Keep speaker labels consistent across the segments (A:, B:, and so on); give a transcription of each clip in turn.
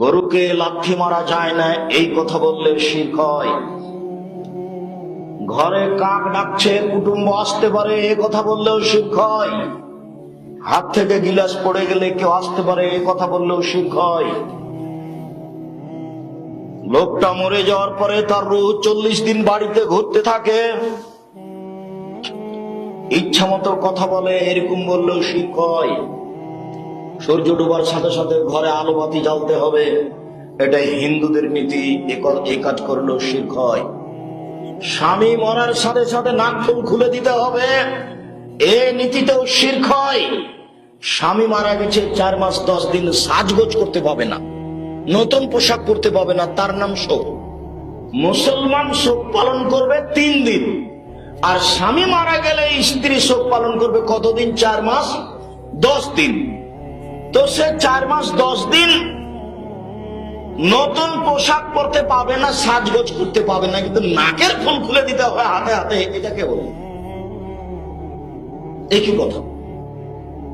A: গরুকে লাথি মারা যায় না, এই কথা বললে শির্ক হয়। ঘরে কাক ডাকছে, কুটুম্ব আসতে পারে, এ কথা বললেও শির্ক হয়। হাত থেকে গিলাস পড়ে গেলে কেউ আসতে পারে, এ কথা বললেও শির্ক হয়। লোকটা মরে যাওয়ার পরে তার রুহ চল্লিশ দিন বাড়িতে ঘুরতে থাকে। ইচ্ছা মতো কথা বলে, এরকম বললেও শির্ক হয়। সূর্য ডুবার সাথে সাথে ঘরে আলো বাতি জ্বালতে হবে। এটা হিন্দুদের নীতি, এ কাজ করলেও শির্ক হয়। স্বামী মরার সাথে সাথে নাক ফুল খুলে দিতে হবে। এ নীতিতেও শির্ক হয়। স্বামী মারা গেছে চার মাস, দশ দিন সাজগোজ করতে পাবে না। নতুন পোশাক পরতে পাবে না, তার নাম শোক। মুসলমান শোক পালন করবে তিন দিন। আর স্বামী মারা গেলে স্ত্রী শোক পালন করবে কতদিন? চার মাস, দশ দিন। তো সে চার মাস দশ দিন নতুন পোশাক পরতে পাবে না, সাজগোজ করতে পাবে না, কিন্তু নাকের ফুল খুলে দিতে হবে হাতে হাতে এটাকে বলে একই কথা?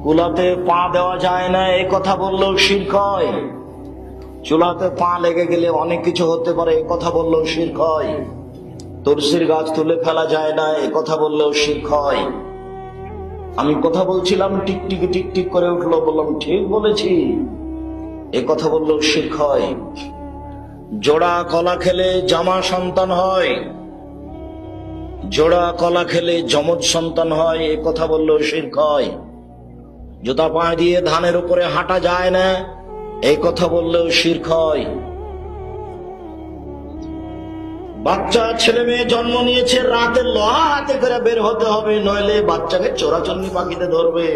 A: কুলাতে পা দেওয়া যায় না এই কথা বললেও শির্ক হয়। চুলাতে পা লেগে গেলে অনেক কিছু হতে পারে, এ কথা বললেও হয়। তুলসির গাছ তুলে ফেলা যায় না, এ কথা বললেও শির্ক হয়। আমি কথা বলছিলাম টিকটিকি টিকটিক করে উঠল, বললাম, ঠিক বলেছি। এ কথা বললেও শির্ক হয়। জোড়া কলা খেলে জামা সন্তান হয়। জোড়া কলা খেলে যমজ সন্তান হয়, এ কথা বললেও শির্ক হয়। জুতা পায়ে দিয়ে ধানের উপরে হাঁটা যায় না এই কথা বললেও শির্ক হয়। বাচ্চা, ছেলে মেয়ে জন্ম নিয়েছে, রাতে লোহা হাতে করে বের হতে হবে, নইলে বাচ্চাকে চোরাচন্নি পাখিতে ধরবে।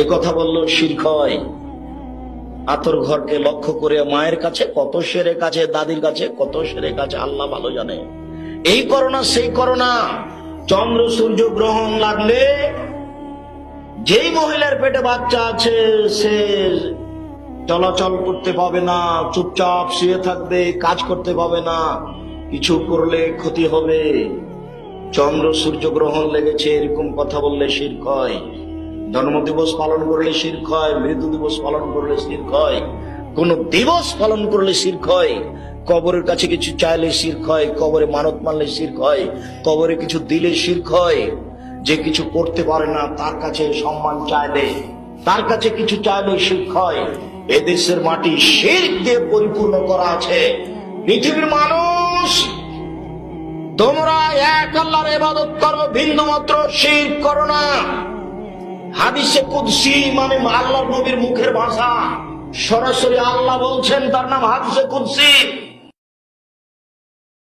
A: এ কথা বললেও শির্ক হয় আতর ঘরকে লক্ষ্য করে মায়ের কাছে, কত সেরে কাছে, দাদির কাছে, কত সেরে কাছে, আল্লাহ ভালো জানে। এই করোনা, সেই করোনা। চন্দ্র, সূর্য গ্রহণ লাগলে যেই মহিলার পেটে বাচ্চা আছে, সে চলাচল করতে পাবে না, চুপচাপ শুয়ে থাকবে, কাজ করতে পাবে না। কিছু করলে ক্ষতি হবে। চন্দ্র সূর্য গ্রহণ লেগেছে, এরকম কথা বললে শির্ক হয় জন্ম দিবস পালন করলে শির্ক হয় মৃত্যু দিবস পালন করলে শির্ক হয় কোন দিবস পালন করলে শির্ক হয় কবরের কাছে কিছু চাইলে শির্ক হয় কবরে মানত মানলে শির্ক হয় কবরে কিছু দিলে শির্ক হয় যে কিছু করতে পারে না, তার কাছে সম্মান চাইলে, তার কাছে কিছু চাইলে শির্ক হয় এদেশের মাটি শির্ক দিয়ে পরিপূর্ণ করা আছে। পৃথিবীর মানুষ তোমরা এক আল্লাহর এবাদত করো ভিন্ন মাত্র শির করো না। হাদিসে কুদসি মানে আল্লাহ নবীর মুখের ভাষা। সরাসরি আল্লাহ বলছেন, তার নাম হাদিসে কুদসি।